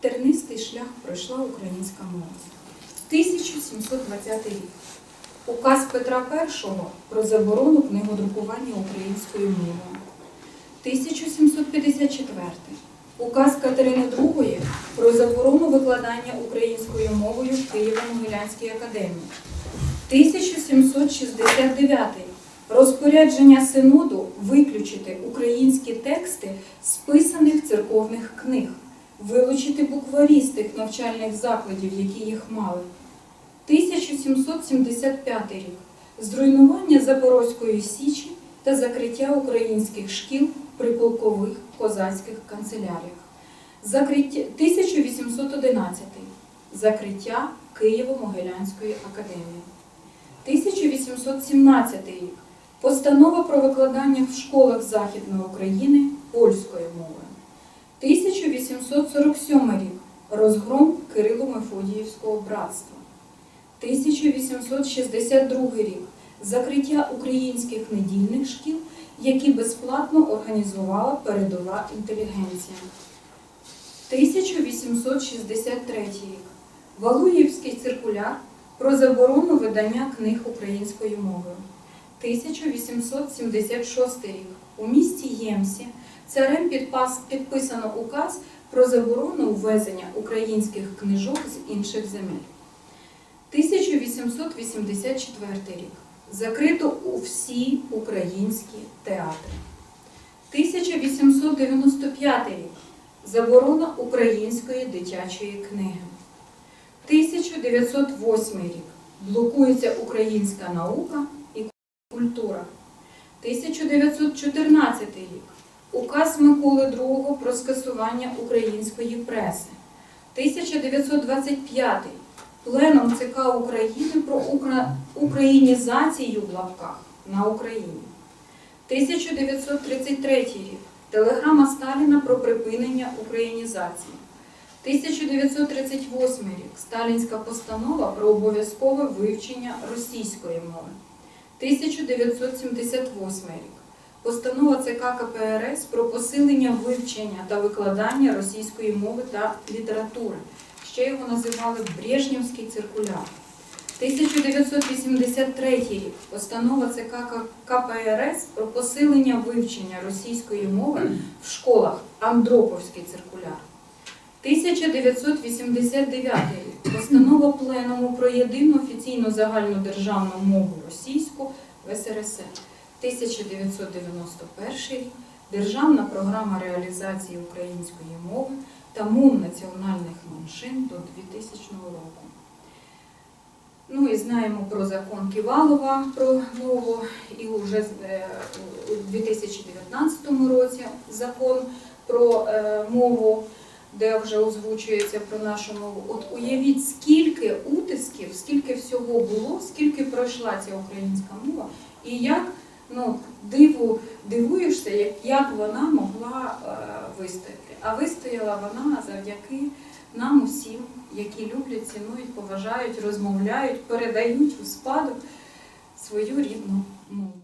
Тернистий шлях пройшла українська мова. 1720 рік. Указ Петра І про заборону книгодрукування українською мовою. 1754. Указ Катерини II про заборону викладання українською мовою в Києво-Могилянській академії. 1769. Розпорядження Синоду виключити українські тексти з писаних церковних книг, вилучити букварі з тих навчальних закладів, які їх мали. 1775 рік. Зруйнування Запорозької Січі та закриття українських шкіл при полкових козацьких канцеляріях. Закриття 1811. Закриття Києво-Могилянської академії. 1817 рік. Постанова про викладання в школах Західної України польською мовою. 1847 рік. Розгром Кирило-Мефодіївського братства. 1862 рік. Закриття українських недільних шкіл, які безплатно організувала передова інтелігенція. 1863 рік. Валуївський циркуляр про заборону видання книг українською мовою. 1876 рік. У місті Ємсі царем підпас, підписано указ про заборону ввезення українських книжок з інших земель. 1884 рік. Закрито у всі українські театри. 1895 рік. Заборона української дитячої книги. 1908 рік. Блокується українська наука і культура. 1914 рік. Указ Миколи II про скасування української преси. 1925. Пленум ЦК України про укра... українізацію в лапках на Україні. 1933 рік. Телеграма Сталіна про припинення українізації. 1938 рік. Сталінська постанова про обов'язкове вивчення російської мови. 1978 рік. Постанова ЦК КПРС про посилення вивчення та викладання російської мови та літератури. Ще його називали Брежнівський циркуляр. 1983 рік. Постанова ЦК КПРС про посилення вивчення російської мови в школах Андроповський циркуляр. 1989 рік. Постанова Пленуму про єдину офіційну загальну державну мову російську в СРСР. 1991. Державна програма реалізації української мови та мов національних меншин до 2000 року. Ну і знаємо про закон Ківалова про мову, і вже е, у 2019 році закон про е, мову, де вже озвучується про нашу мову. От уявіть, скільки утисків, скільки всього було, скільки пройшла ця українська мова, і як ну, диву, дивуєшся, як, як вона могла е, вистояти. А вистояла вона завдяки нам усім, які люблять, цінують, поважають, розмовляють, передають у спадок свою рідну мову.